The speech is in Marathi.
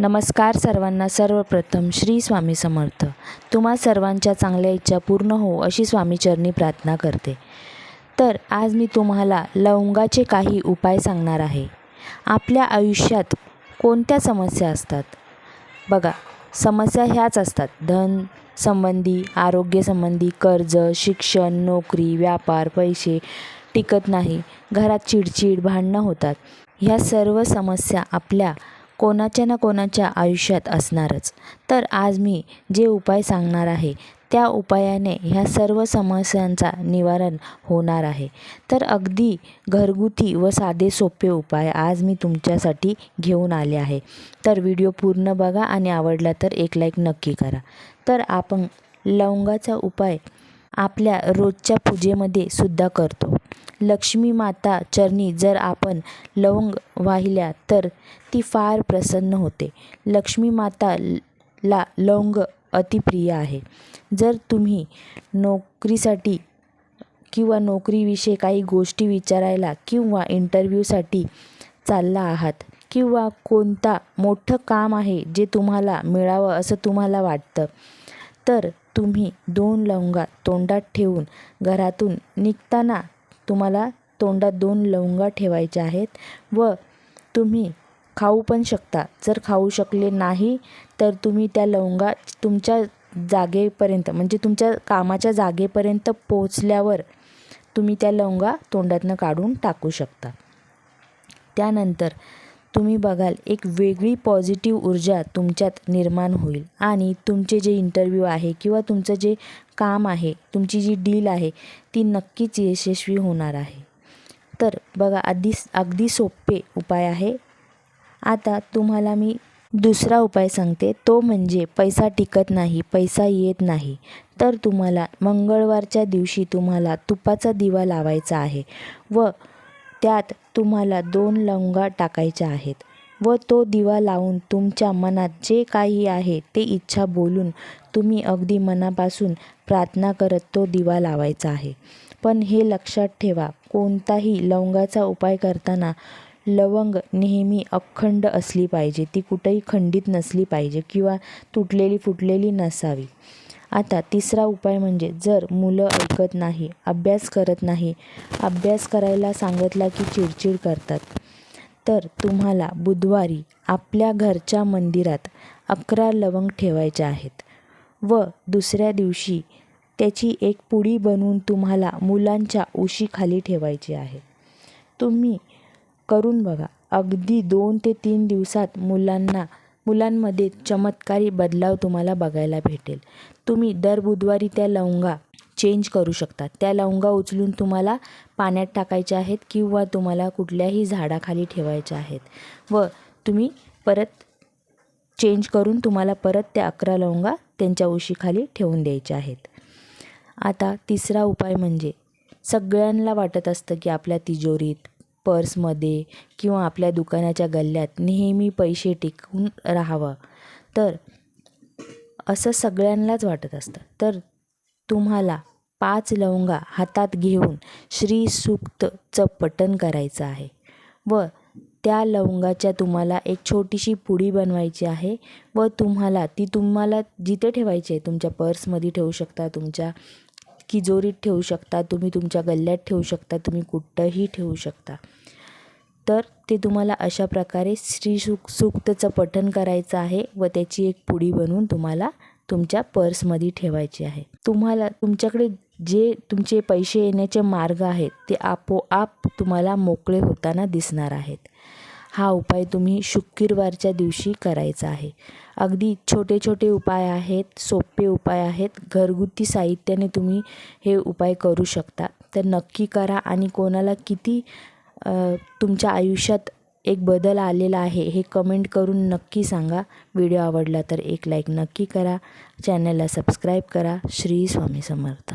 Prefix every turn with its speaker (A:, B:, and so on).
A: नमस्कार सर्वांना. सर्वप्रथम श्री स्वामी समर्थ. तुम्हा सर्वांच्या चांगल्या इच्छा पूर्ण हो अशी स्वामीचरणी प्रार्थना करते. तर आज मी तुम्हाला लवंगाचे काही उपाय सांगणार आहे. आपल्या आयुष्यात कोणत्या समस्या असतात? बघा समस्या ह्याच असतात. धन संबंधी आरोग्यसंबंधी कर्ज शिक्षण नोकरी व्यापार पैसे टिकत नाही घरात चिडचिड भांडणं होतात. ह्या सर्व समस्या आपल्या कोणाच्या ना कोणाच्या आयुष्यात असणारच. तर आज मी जे उपाय सांगणार आहे त्या उपायाने ह्या सर्व समस्यांचा निवारण होणार आहे. तर अगदी घरगुती व साधे सोपे उपाय आज मी तुमच्यासाठी घेऊन आले आहे. तर व्हिडिओ पूर्ण बघा आणि आवडला तर एक लाईक नक्की करा. तर आपण लवंगाचा उपाय आपल्या रोजच्या पूजेमध्ये सुद्धा करतो. लक्ष्मी माता चरणी जर आपण लवंग वाहिल्या तर ती फार प्रसन्न होते. लक्ष्मी माता ला लवंग अतिप्रिय आहे. जर तुम्ही नोकरीसाठी किंवा नोकरीविषयी काही गोष्टी विचारायला किंवा इंटरव्ह्यूसाठी चालला आहात किंवा कोणता मोठं काम आहे जे तुम्हाला मिळावं असं तुम्हाला वाटतं तर तुम्ही दोन लवंगा तोंडात ठेवून घरातून निघताना तुम्हाला तोंडात दोन लवंगा ठेवायच्या आहेत व तुम्ही खाऊ पण शकता. जर खाऊ शकले नाही तर तुम्ही त्या लवंगा तुमच्या जागेपर्यंत म्हणजे तुमच्या कामाच्या जागेपर्यंत पोहोचल्यावर तुम्ही त्या लवंगा तोंडातनं काढून टाकू शकता. त्यानंतर तुम्ही बघाल एक वेगळी पॉझिटिव्ह ऊर्जा तुमच्यात निर्माण होईल. आणि तुमचे जे इंटरव्ह्यू आहे किंवा तुमचं जे काम आहे तुमची जी डील आहे ती नक्कीच यशस्वी होणार आहे. तर बघा अगदी अगदी सोपे उपाय आहे. आता तुम्हाला मी दुसरा उपाय सांगते. तो म्हणजे पैसा टिकत नाही पैसा येत नाही. तर तुम्हाला मंगळवारच्या दिवशी तुम्हाला तुपाचा दिवा लावायचा आहे. व त्यात तुम्हाला दोन लवंगा टाकायच्या आहेत व तो दिवा लावून तुमच्या मनात जे काही आहे ते इच्छा बोलून तुम्ही अगदी मनापासून प्रार्थना करत तो दिवा लावायचा आहे. पण हे लक्षात ठेवा कोणताही लवंगाचा उपाय करताना लवंग नेहमी अखंड असली पाहिजे. ती कुठेही खंडित नसली पाहिजे किंवा तुटलेली फुटलेली नसावी. आता तिसरा उपाय म्हणजे जर मुलं ऐकत नाही अभ्यास करत नाही अभ्यास करायला सांगितला की चिडचिड करतात. तर तुम्हाला बुधवारी आपल्या घरच्या मंदिरात अकरा लवंग ठेवायच्या आहेत व दुसऱ्या दिवशी त्याची एक पुडी बनवून तुम्हाला मुलांच्या उशीखाली ठेवायची आहे. तुम्ही करून बघा. अगदी दोन ते तीन दिवसात मुलांना मुलांमध्ये चमत्कारी बदलाव तुम्हाला बघायला भेटेल. तुम्ही दर बुधवारी त्या लवंगा चेंज करू शकता. त्या लवंगा उचलून तुम्हाला पाण्यात टाकायच्या आहेत किंवा तुम्हाला कुठल्याही झाडाखाली ठेवायच्या आहेत. व तुम्ही परत चेंज करून तुम्हाला परत त्या अकरा लवंगा त्यांच्या उशीखाली ठेवून द्यायच्या आहेत. आता तिसरा उपाय म्हणजे सगळ्यांना वाटत असतं की आपल्या तिजोरीत पर्समध्ये किंवा आपल्या दुकानाच्या गल्ल्यात नेहमी पैसे टिकून राहावं. तर असं सगळ्यांनाच वाटत असतं. तर तुम्हाला पाच लवंगा हातात घेऊन श्री सूक्तचं पठण करायचं आहे व त्या लवंगाच्या तुम्हाला एक छोटीशी पुडी बनवायची आहे व तुम्हाला ती तुम्हाला जिथे ठेवायची आहे तुमच्या पर्समध्ये ठेवू शकता तुमच्या किजोरीत ठेवू शकता तुम्ही तुमच्या गल्ल्यात ठेवू शकता तुम्ही कुठंही ठेवू शकता. तर ते तुम्हाला अशा प्रकारे श्री सुक सूक्तचं पठण करायचं आहे व त्याची एक पुडी बनवून तुम्हाला तुमच्या पर्समध्ये ठेवायची आहे. तुम्हाला तुमच्याकडे जे तुमचे पैसे येण्याचे मार्ग आहेत ते आपोआप तुम्हाला मोकळे होताना दिसणार आहेत. हा उपाय तुम्ही शुक्रवारच्या दिवशी करायचा आहे. अगदी छोटे छोटे उपाय आहेत सोपे उपाय आहेत. घरगुती साहित्याने तुम्ही हे उपाय करू शकता. तर नक्की करा आणि कोणाला किती तुमच्या आयुष्यात एक बदल आलेला आहे हे कमेंट करून नक्की सांगा. व्हिडिओ आवडला तर एक लाईक नक्की करा. चॅनलला सबस्क्राईब करा. श्री स्वामी समर्थ.